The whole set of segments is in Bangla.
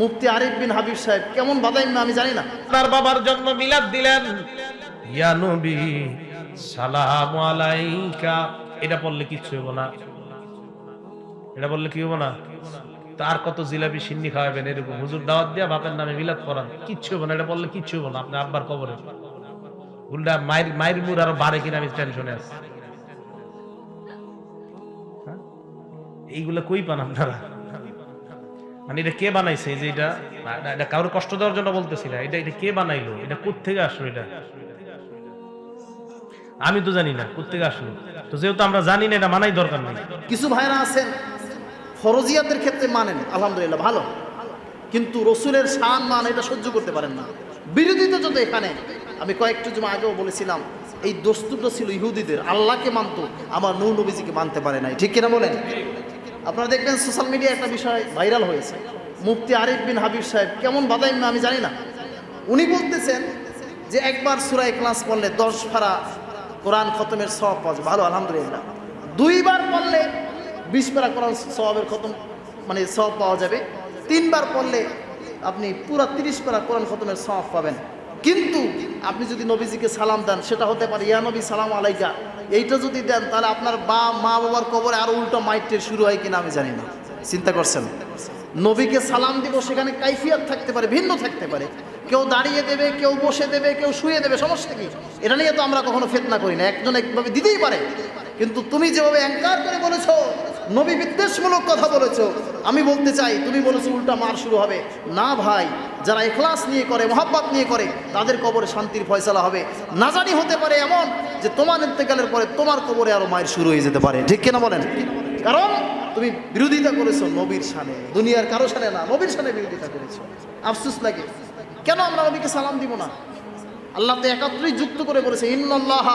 মুফতি আরিফ বিন হাবিব সাহেব, কেমন বাদাইম না আমি জানি না। তার বাবার জন্য মিলাদ দিলেন। ইয়া নবী, সালাম আলাইকা। এটা বললে কিচ্ছু হব না। এটা বললে কি হব না? তার কত জিলাপি সিন্নি খাওয়াবেন এরকম। হুজুর দাওয়াত দিয়া বাপের নামে মিলাদ করান কিচ্ছু হব না, এটা বললে কিচ্ছু হব না আপনি আব্বার কবরে। উল্টা মায়ের মায়ের মুর আরও বাড়ে কিনা আমি টেনশনে আছি। হ্যাঁ? এইগুলা কই পান আপনারা? মানে এটা কে বানাইছে? যে এটা এটা কারোর কষ্ট দেওয়ার জন্য বলতেছি না এটা এটা কে বানাইলো? এটা কোত্থেকে আসলো এটা? আমি তো জানি না, কোত্থেকে আসলো? তো যেহেতু আমরা জানি না, এটা মানাই দরকার নেই। কিছু ভাইরা আছেন, ফরজিয়াতের ক্ষেত্রে মানেন, আলহামদুলিল্লাহ, ভালো। কিন্তু রসুলের শান, মান, এটা সহ্য করতে পারেন না। বিরোধিতা যত এখানে, আমি কয়েকটু জমা আগেও বলেছিলাম, এই দস্তুটা ছিল ইহুদিদের, আল্লাহকে মানতো, আমার নৌ নবীজিকে মানতে পারে নাই। ঠিক কিনা বলেন? আপনারা দেখবেন সোশ্যাল মিডিয়া একটা বিষয় ভাইরাল হয়েছে। মুফতি আরিফ বিন হাবিব সাহেব, কেমন বাদাইম আমি জানি না। উনি বলতেছেন যে একবার সুরাই ক্লাস পড়লে দশ ফারা কোরআন খতমের সব পাওয়া। ভালো, আলহামদুলিল্লাহ। দুইবার পড়লে বিশ পারা কোরআন সবের খতম মানে সব পাওয়া যাবে। তিনবার পড়লে আপনি পুরা তিরিশ পারা কোরআন খতমের সব পাবেন। কিন্তু আপনি যদি নবীজিকে সালাম দেন, সেটা হতে পারে, ইয়া নবী, সালাম আলাইকা। এইটা যদি দেন, তাহলে আপনার বা, মা, বাবার কবরে আরও উল্টো মাইটের শুরু হয় কিনা আমি জানি না। চিন্তা করছেন? নবীকে সালাম দিব, সেখানে কাইফিয়াত থাকতে পারে, ভিন্ন থাকতে পারে। কেউ দাঁড়িয়ে দেবে, কেউ বসে দেবে, কেউ শুয়ে দেবে, সমস্যা কি? এটা নিয়ে তো আমরা কখনো ফেতনা করি না। একজন একভাবে দিতেই পারে। কিন্তু তুমি যেভাবে অ্যাঙ্কার করে বলেছ নবী বিদ্বেষমূলক কথা বলেছ। আমি বলতে চাই, তুমি বলেছ উল্টা মার শুরু হবে। না ভাই, যারা এখলাস নিয়ে করে, মহাব্বাত নিয়ে করে, তাদের কবরে শান্তির ফয়সালা হবে। না জানি হতে পারে এমন যে তোমার ইন্তেকালের পরে তোমার কবরে আরও মায়ের শুরু হয়ে যেতে পারে। ঠিক কিনা বলেন? কারণ তুমি বিরোধিতা করেছ নবীর সানে দুনিয়ার কারও সানে না, নবীর সানে বিরোধিতা করেছ। আফসুস লাগে। কেন আমরা নবীকে সালাম দিব না? আল্লাহ তো একাত্রই যুক্ত করে বলেছে, ইন্নাল্লাহ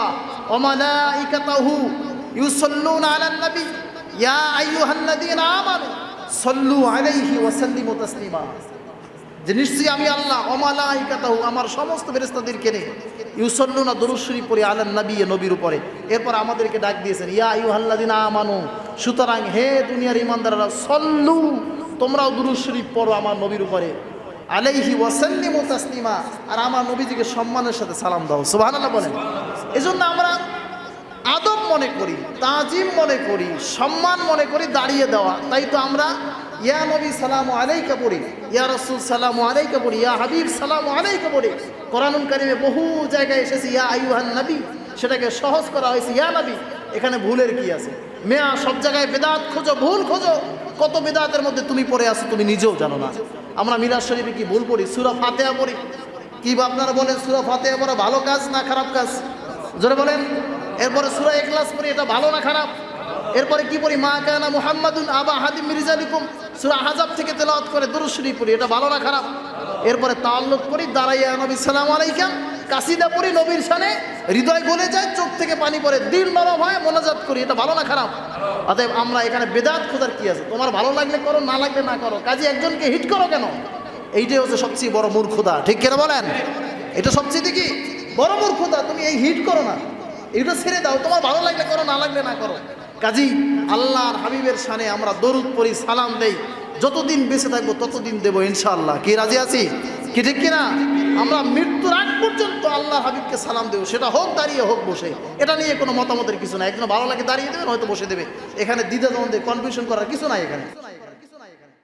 ওয়া মালাইকাতাহু ইউসাল্লুনা আলান নবী ইয়া আইয়ুহাল্লাযীনা আমানু সাল্লু আলাইহি ওয়া সাল্লিমু তাসলিমা। যে নিশ্চয়ই আমি আল্লাহ অমালাইকাতাহু আমার সমস্ত ফেরেশতাদেরকে নিয়ে ইউসাল্লুনা দরুদ শরীফ পড়ি আলান নবী নবীর উপরে। এরপর আমাদেরকে ডাক দিয়েছেন, ইয়া আইয়ুহাল্লাযীনা আমানু, সুতরাং হে দুনিয়ার ইমানদাররা সল্লু, তোমরাও দরুদ শরীফ পড়ো আমার নবীর উপরে। আলাইহি ওয়াসাল্লিমু তাসলিমা। আর আমার নবীজিকে সম্মানের সাথে সালাম দাও। সুবহানাল্লাহ বলেন। এজন্য আমরা আদব মনে করি, তাজিম মনে করি, সম্মান মনে করি দাঁড়িয়ে দেওয়া। তাই তো আমরা, ইয়া নবী সালাম আলাইকা পড়ি, ইয়া রসুল সালাম আলাইকা পড়ি, ইয়া হাবিব সালাম আলাইকা পড়ি। কোরআনুল কারিমে বহু জায়গায় এসেছে, ইয়া আইয়ুহান নবী, সেটাকে সহজ করা হয়েছে, ইয়া নবী, এখানে ভুলের কি আছে? মেয়া, সব জায়গায় বেদাত খোঁজো, ভুল খোঁজো, কত বেদাতের মধ্যে তুমি পড়ে আসো তুমি নিজেও জানো না। আমরা মিরাজ শরীফে কি ভুল পড়ি? সুরা ফাতেহা পড়ি। কি বা আপনারা বলেন, সুরা ফাতেহা পড়া ভালো কাজ না খারাপ কাজ? জোরে বলেন, এরপরে সুরা এখলাস পড়ি, এটা ভালো না খারাপ? এরপরে কি পড়ি? মা কানা মুহাম্মাদুন আবা হাদিম মির্জালিকুম সুরা হাজাব থেকে তেলাওয়াত করে, দুরূদ শরীফ পড়ি, এটা ভালো না খারাপ? এরপরে তাল্লুক করি দাঁড়াইয়া নবী, সালাম আলাইকাম কাসিদা পড়ি, নবীর সানে হৃদয় গলে যায়, চোখ থেকে পানি পড়ে, দিল নরম হয়, মোনাজাত করি, এটা ভালো না খারাপ? অতএব আমরা এখানে বেদাত খোঁজার কি আছে? তোমার ভালো লাগলে করো, না লাগলে না করো। কাজে একজনকে হিট করো কেন? এইটাই হচ্ছে সবচেয়ে বড় মূর্খতা, ঠিক কেন বলেন? এটা সবচেয়ে কি বড় মূর্খতা, তুমি এই হিট করো না। এটা ছেড়ে দাও, তোমার ভালো লাগলে করো, না লাগলে না করো। কাজী, আল্লাহর হাবিবের সানে আমরা দরুদ পড়ি, সালাম দেই। যতদিন বেঁচে থাকব, ততদিন দেবো ইনশাআল্লাহ। কি রাজি আছি? কি ঠিক কিনা? আমরা মৃত্যুর আগ পর্যন্ত আল্লাহ হাবিবকে সালাম দেবো। সেটা হোক, দাঁড়িয়ে হোক, বসে। এটা নিয়ে কোনো মতামতের কিছু না একজন ভালো লাগে, দাঁড়িয়ে দেবেন, হয়তো বসে দেবে। এখানে দ্বিধা দ্বন্দ্বে কনফিউশন করার কিছু নাই এখানে।